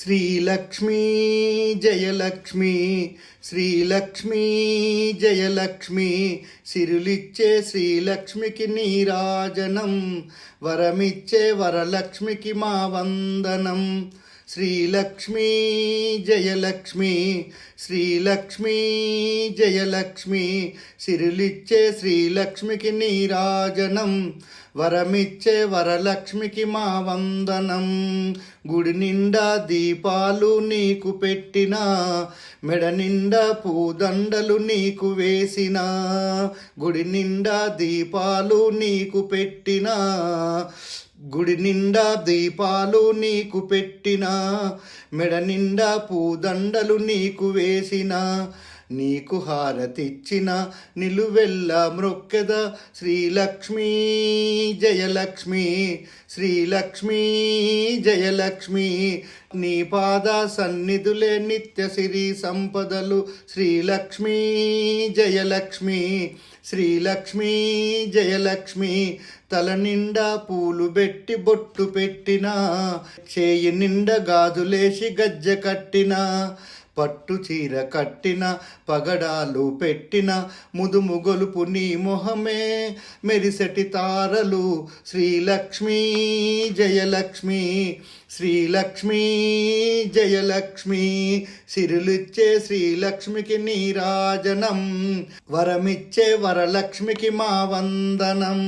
శ్రీలక్ష్మీ జయలక్ష్మి శ్రీలక్ష్మీ జయలక్ష్మి సిరులిచ్చే శ్రీలక్ష్మికి నీరాజనం వరమిచ్చే వరలక్ష్మికి మా వందనం. శ్రీలక్ష్మీ జయలక్ష్మి శ్రీలక్ష్మీ జయలక్ష్మి సిరులిచ్చే శ్రీలక్ష్మికి నీరాజనం వరమిచ్చే వరలక్ష్మికి మా వందనం. గుడి నిండా దీపాలు నీకు పెట్టిన మెడ నిండా పూదండలు నీకు వేసిన గుడి నిండా దీపాలు నీకు పెట్టిన గుడి నిండా దీపాలు నీకు పెట్టిన మెడ నిండా పూదండలు నీకు వేసిన నీకు హారతిచ్చిన నిలువెల్ల మ్రొక్కెద శ్రీలక్ష్మీ జయలక్ష్మి శ్రీలక్ష్మీ జయలక్ష్మి. నీ పాద సన్నిధులే నిత్య సిరి సంపదలు శ్రీలక్ష్మీ జయలక్ష్మి శ్రీలక్ష్మీ జయలక్ష్మి. తల నిండా పూలు పెట్టి బొట్టు పెట్టిన చేయి నిండా గాజులేసి గజ్జె కట్టిన పట్టు చీర కట్టిన పగడాలు పెట్టిన ముదుము గొలుపు నీ మొహమే మెరిసటి తారలు. శ్రీలక్ష్మీ జయలక్ష్మి శ్రీలక్ష్మీ జయలక్ష్మి సిరులిచ్చే శ్రీలక్ష్మికి నీరాజనం వరమిచ్చే వరలక్ష్మికి మా వందనం.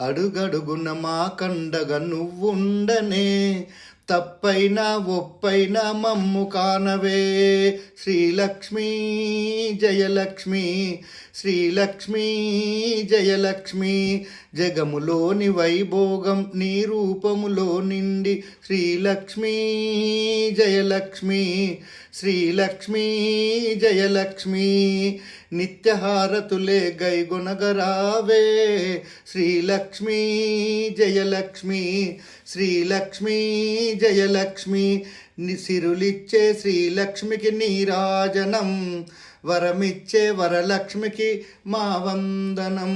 అడుగడుగున మా కండగ నువ్వుండనే తప్పైనా ఒప్పైనా మమ్ము కానవే. శ్రీలక్ష్మీ జయలక్ష్మి శ్రీలక్ష్మీ జయలక్ష్మి. జగములోని వైభోగం నీ రూపములో నిండి శ్రీలక్ష్మీ జయలక్ష్మి. శ్రీలక్ష్మీ జయలక్ష్మి. నిత్యహారతులే గైగొనగరావే. శ్రీలక్ష్మీ జయలక్ష్మి. శ్రీలక్ష్మీ జయలక్ష్మి సిరులిచ్చే శ్రీలక్ష్మికి నీరాజనం వరమిచ్చే వరలక్ష్మికి మా వందనం